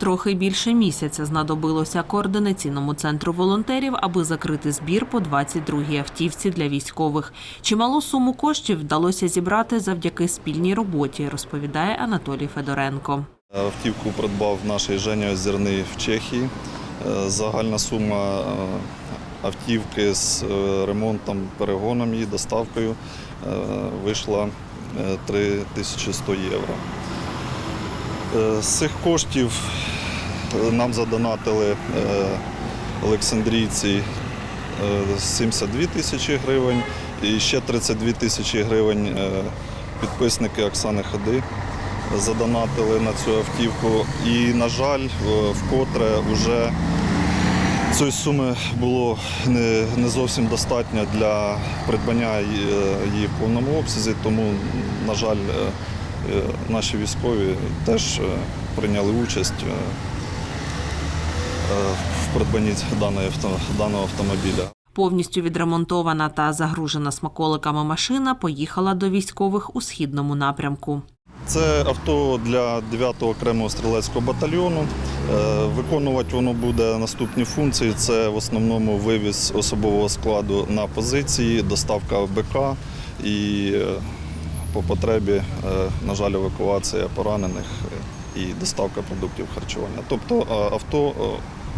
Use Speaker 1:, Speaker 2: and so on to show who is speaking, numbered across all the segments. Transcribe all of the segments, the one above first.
Speaker 1: Трохи більше місяця знадобилося координаційному центру волонтерів, аби закрити збір по 22-й автівці для військових. Чималу суму коштів вдалося зібрати завдяки спільній роботі, розповідає Анатолій Федоренко.
Speaker 2: Автівку придбав наш Женя Озерний в Чехії. Е, Загальна сума е, автівки з е, ремонтом, перегоном її, доставкою вийшла е, 3100 євро. Е, З цих коштів е, нам задонатили е, олександрійці е, 72 тисячі гривень і ще 32 тисячі гривень підписники Оксани Ходи задонатили на цю автівку. І, на жаль, вкотре вже цієї суми було не, зовсім достатньо для придбання її в повному обсязі, тому, на жаль, наші військові теж е, прийняли участь е, е, в придбанні даного автомобіля.
Speaker 1: Повністю відремонтована та загружена смаколиками машина поїхала до військових у східному напрямку.
Speaker 2: Це авто для 9-го окремого стрілецького батальйону. Е, Виконувати воно буде наступні функції: це в основному вивіз особового складу на позиції, доставка БК і е, по потребі, е, на жаль, евакуація поранених е, і доставка продуктів харчування. Тобто е, авто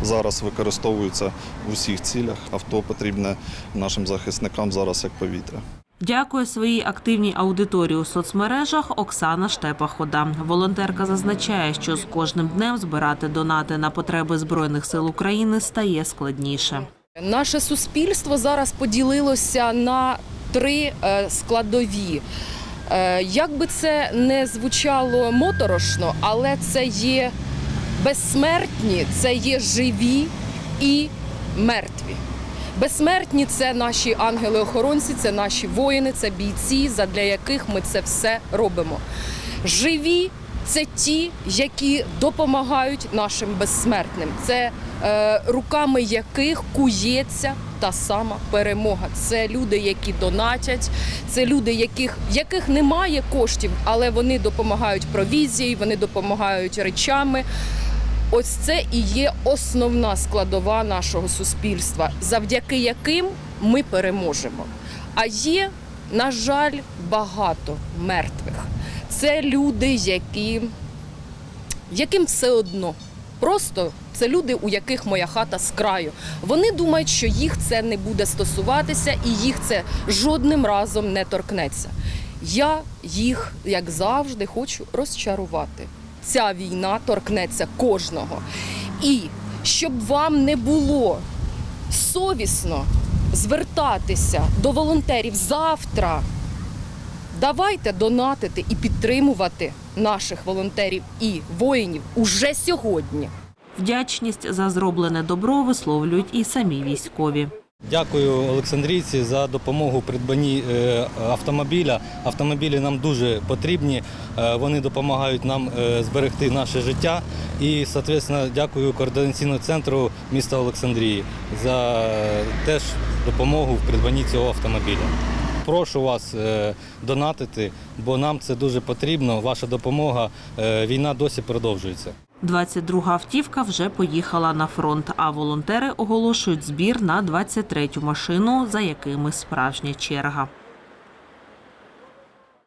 Speaker 2: зараз використовується в усіх цілях. Авто потрібне нашим захисникам зараз як повітря.
Speaker 1: Дякує своїй активній аудиторії у соцмережах Оксана Штепа-Хода. Волонтерка зазначає, що з кожним днем збирати донати на потреби Збройних сил України стає складніше.
Speaker 3: Наше суспільство зараз поділилося на три складові. Е, Як би це не звучало моторошно, але це є безсмертні, це є живі і мертві. Безсмертні це наші ангели-охоронці, це наші воїни, це бійці, задля яких ми це все робимо. Живі це ті, які допомагають нашим безсмертним. Це руками яких кується та сама перемога. Це люди, які донатять, це люди, яких, яких немає коштів, але вони допомагають провізією, вони допомагають речами. Ось це і є основна складова нашого суспільства, завдяки яким ми переможемо. А є, на жаль, багато мертвих. Це люди, які, яким все одно. Просто це люди, у яких моя хата з краю. Вони думають, що їх це не буде стосуватися, і їх це жодним разом не торкнеться. Я їх, як завжди, хочу розчарувати. Ця війна торкнеться кожного. І щоб вам не було совісно звертатися до волонтерів завтра. Давайте донатити і підтримувати наших волонтерів і воїнів уже сьогодні.
Speaker 1: Вдячність за зроблене добро висловлюють і самі військові.
Speaker 4: Дякую Олександрійці за допомогу в придбанні е, автомобіля. Автомобілі нам дуже потрібні. Е, Вони допомагають нам е, зберегти наше життя. І, соответственно, дякую координаційному центру міста Олександрії за теж допомогу в придбанні цього автомобіля. Прошу вас е, донатити, бо нам це дуже потрібно. Ваша допомога. Е, Війна досі продовжується.
Speaker 1: 22-га автівка вже поїхала на фронт, а волонтери оголошують збір на 23-ю машину, за якими справжня черга.